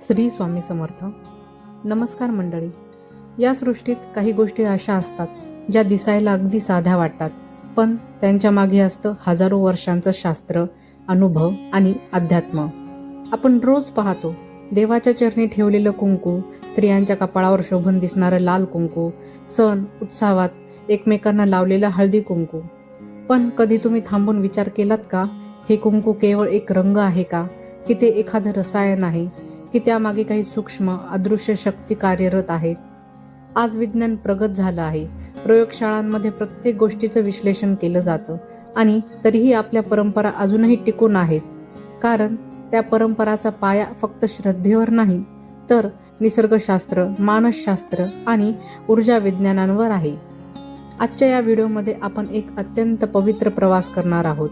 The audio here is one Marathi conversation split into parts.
श्री स्वामी समर्थ. नमस्कार मंडळी. या सृष्टीत काही गोष्टी अशा असतात ज्या दिसायला अगदी साध्या वाटतात पण त्यांच्या मागे असतं हजारो वर्षांचं शास्त्र अनुभव आणि अध्यात्म. आपण रोज पाहतो देवाच्या चरणी ठेवलेलं कुंकू स्त्रियांच्या कपाळावर शोभून दिसणारं लाल कुंकू सण उत्सवात एकमेकांना लावलेलं हळदी कुंकू. पण कधी तुम्ही थांबून विचार केलात का हे कुंकू केवळ एक रंग आहे का की ते एखादं रसायन आहे की त्यामागे काही सूक्ष्म अदृश्य शक्ती कार्यरत आहेत. आज विज्ञान प्रगत झालं आहे. प्रयोगशाळांमध्ये प्रत्येक गोष्टीचं विश्लेषण केलं जातं आणि तरीही आपल्या परंपरा अजूनही टिकून आहेत. कारण त्या परंपराचा पाया फक्त श्रद्धेवर नाही तर निसर्गशास्त्र मानसशास्त्र आणि ऊर्जा विज्ञानांवर आहे. आजच्या या व्हिडिओमध्ये आपण एक अत्यंत पवित्र प्रवास करणार आहोत.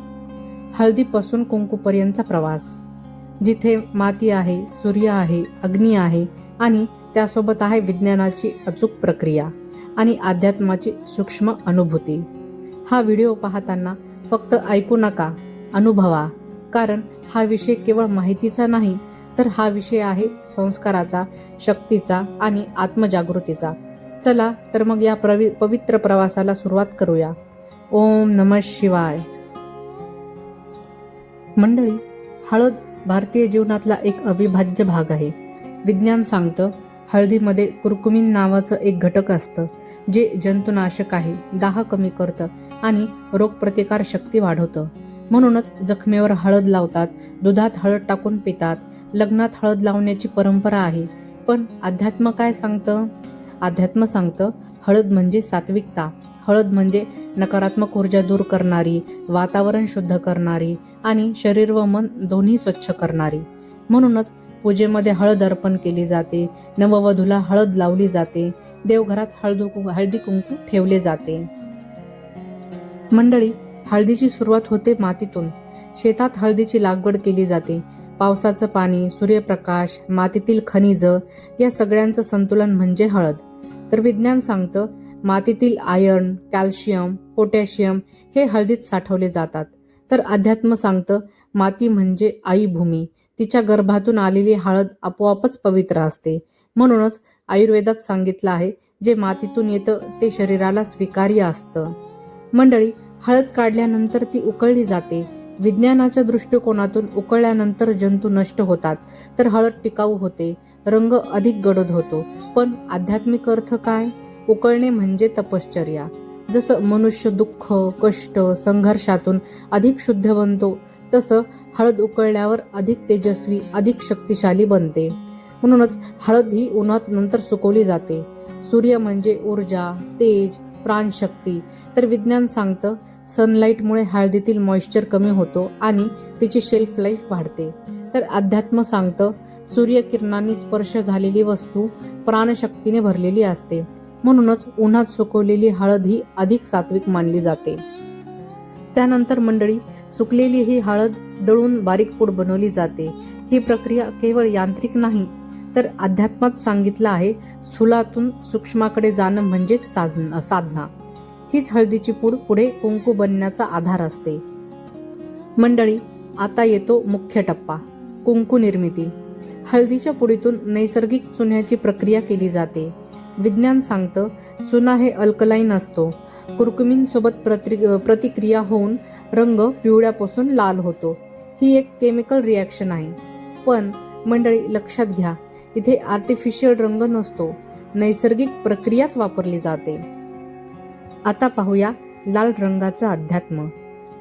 हळदीपासून कुंकूपर्यंतचा प्रवास. जिथे माती आहे सूर्य आहे अग्नी आहे आणि त्यासोबत आहे विज्ञानाची अचूक प्रक्रिया आणि अध्यात्माची सूक्ष्म अनुभूती. हा व्हिडिओ पाहताना फक्त ऐकू नका अनुभवा कारण हा विषय केवळ माहितीचा नाही तर हा विषय आहे संस्काराचा शक्तीचा आणि आत्मजागृतीचा. चला तर मग या प्रवि पवित्र प्रवासाला सुरुवात करूया. ओम नम शिवाय. मंडळी हळद भारतीय जीवनातला एक अविभाज्य भाग आहे. विज्ञान सांगतं हळदीमध्ये कुरकुमिन नावाचं एक घटक असतं जे जंतुनाशक आहे दाह कमी करतं आणि रोगप्रतिकार शक्ती वाढवतं. म्हणूनच जखमेवर हळद लावतात दुधात हळद टाकून पितात लग्नात हळद लावण्याची परंपरा आहे. पण अध्यात्म काय सांगतं? अध्यात्म सांगतं हळद म्हणजे सात्विकता. हळद म्हणजे नकारात्मक ऊर्जा दूर करणारी वातावरण शुद्ध करणारी आणि शरीर व मन दोन्ही स्वच्छ करणारी. म्हणूनच पूजेमध्ये हळद अर्पण केली जाते नववधूला हळद लावली जाते देवघरात हळदू हळदी कुंकू ठेवले जाते. मंडळी हळदीची सुरुवात होते मातीतून. शेतात हळदीची लागवड केली जाते. पावसाचं पाणी सूर्यप्रकाश मातीतील खनिज या सगळ्यांचं संतुलन म्हणजे हळद. तर विज्ञान सांगतं मातीतील आयर्न कॅल्शियम पोटॅशियम हे हळदीत साठवले जातात. तर अध्यात्म सांगतं माती म्हणजे आई भूमी तिच्या गर्भातून आलेली हळद आपोआपच पवित्र असते. म्हणूनच आयुर्वेदात सांगितलं आहे जे मातीतून येतं ते शरीराला स्वीकार्य असतं. मंडळी हळद काढल्यानंतर ती उकळली जाते. विज्ञानाच्या दृष्टिकोनातून उकळल्यानंतर जंतू नष्ट होतात तर हळद टिकाऊ होते. रंग अधिक गडद होतो. पण आध्यात्मिक अर्थ काय? उकळणे म्हणजे तपश्चर्या. जसं मनुष्य दुःख कष्ट संघर्षातून अधिक शुद्ध बनतो तसं हळद उकळल्यावर अधिक तेजस्वी अधिक शक्तिशाली बनते. म्हणूनच हळद ही उन्हात नंतर सुकवली जाते. सूर्य म्हणजे ऊर्जा तेज प्राणशक्ती. तर विज्ञान सांगतं सनलाईटमुळे हळदीतील मॉइश्चर कमी होतो आणि तिची शेल्फ लाईफ वाढते. तर अध्यात्म सांगतं सूर्यकिरणांनी स्पर्श झालेली वस्तू प्राणशक्तीने भरलेली असते. म्हणूनच उन्हात सुकवलेली हळद ही अधिक सात्विक मानली जाते. त्यानंतर मंडळी सुकलेली ही हळद दळून बारीक पूड बनवली जाते. ही प्रक्रिया केवळ यांत्रिक नाही तर अध्यात्मात सांगितलं आहे स्थूलातून सूक्ष्माकडे जाणं म्हणजेच साधना साधना. हीच हळदीची पूड पुढे कुंकू बनण्याचा आधार असते. मंडळी आता येतो मुख्य टप्पा कुंकू निर्मिती. हळदीच्या पुडीतून नैसर्गिक चुन्याची प्रक्रिया केली जाते. विज्ञान सांगतं चुना हे अल्कलाईन असतो. कुरकुमीन सोबत प्रतिक्रिया होऊन रंग पिवळ्यापासून लाल होतो. ही एक केमिकल रिॲक्शन आहे. पण मंडळी लक्षात घ्या इथे आर्टिफिशियल रंग नसतो. नैसर्गिक प्रक्रियाच वापरली जाते. आता पाहूया लाल रंगाचं अध्यात्म.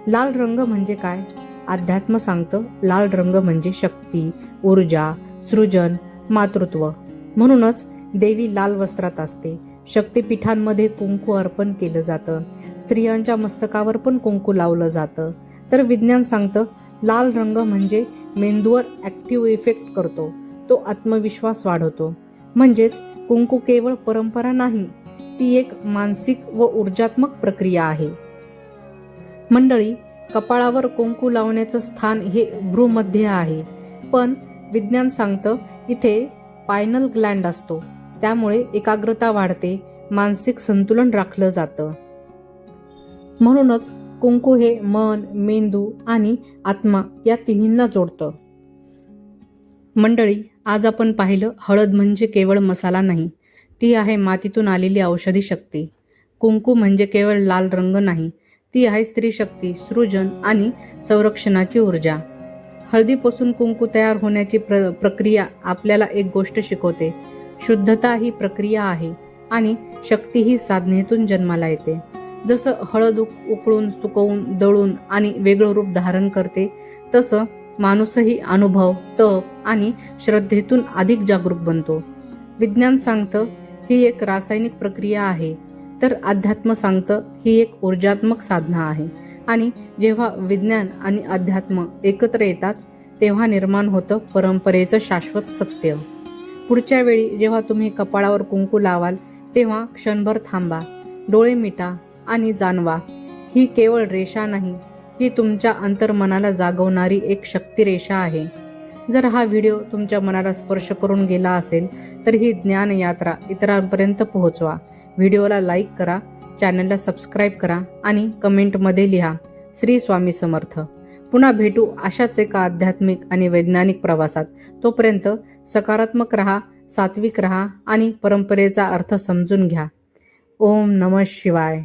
लाल रंग म्हणजे काय? अध्यात्म सांगतं लाल रंग म्हणजे शक्ती ऊर्जा सृजन मातृत्व. म्हणूनच देवी लाल वस्त्रात असते. शक्तिपीठांमध्ये कुंकू अर्पण केलं जातं. स्त्रियांच्या मस्तकावर पण कुंकू लावलं जातं. तर विज्ञान सांगतं लाल रंग म्हणजे मेंदूवर ॲक्टिव्ह इफेक्ट करतो. तो आत्मविश्वास वाढवतो. म्हणजेच कुंकू केवळ परंपरा नाही ती एक मानसिक व ऊर्जात्मक प्रक्रिया आहे. मंडळी कपाळावर कुंकू लावण्याचं स्थान हे भ्रूमध्ये आहे. पण विज्ञान सांगतं इथे पायनल ग्लँड असतो. त्यामुळे एकाग्रता वाढते मानसिक संतुलन राखलं जातं. म्हणूनच कुंकू हे मन मेंदू आणि आत्मा या तिन्हींना जोडतं. मंडळी आज आपण पाहिलं हळद म्हणजे केवळ मसाला नाही. ती आहे मातीतून आलेली औषधी शक्ती. कुंकू म्हणजे केवळ लाल रंग नाही. ती आहे स्त्री शक्ती सृजन आणि संरक्षणाची ऊर्जा. हळदीपासून कुंकू तयार होण्याची प्र प्रक्रिया आपल्याला एक गोष्ट शिकवते. शुद्धता ही प्रक्रिया आहे आणि शक्ती ही साधनेतून जन्माला येते. जसं हळद उक- उकळून सुकवून दळून आणि वेगळं रूप धारण करते तसं माणूसही अनुभव तप आणि श्रद्धेतून अधिक जागरूक बनतो. विज्ञान सांगतं ही एक रासायनिक प्रक्रिया आहे तर अध्यात्म सांगतं ही एक ऊर्जात्मक साधना आहे. आणि जेव्हा विज्ञान आणि अध्यात्म एकत्र येतात तेव्हा निर्माण होतं परंपरेचं शाश्वत सत्य. पुढच्या वेळी जेव्हा तुम्ही कपाळावर कुंकू लावाल तेव्हा क्षणभर थांबा डोळे मिटा आणि जाणवा. ही केवळ रेषा नाही ही तुमच्या अंतर्मनाला जागवणारी एक शक्तिरेषा आहे. जर हा व्हिडिओ तुमच्या मनाला स्पर्श करून गेला असेल तर ही ज्ञान यात्रा इतरांपर्यंत पोहोचवा. व्हिडिओला लाईक करा चॅनलला सबस्क्राईब करा आणि कमेंटमध्ये लिहा श्री स्वामी समर्थ. पुन्हा भेटू अशाच एका आध्यात्मिक आणि वैज्ञानिक प्रवासात. तोपर्यंत सकारात्मक रहा सात्विक रहा आणि परंपरेचा अर्थ समजून घ्या. ओम नम शिवाय.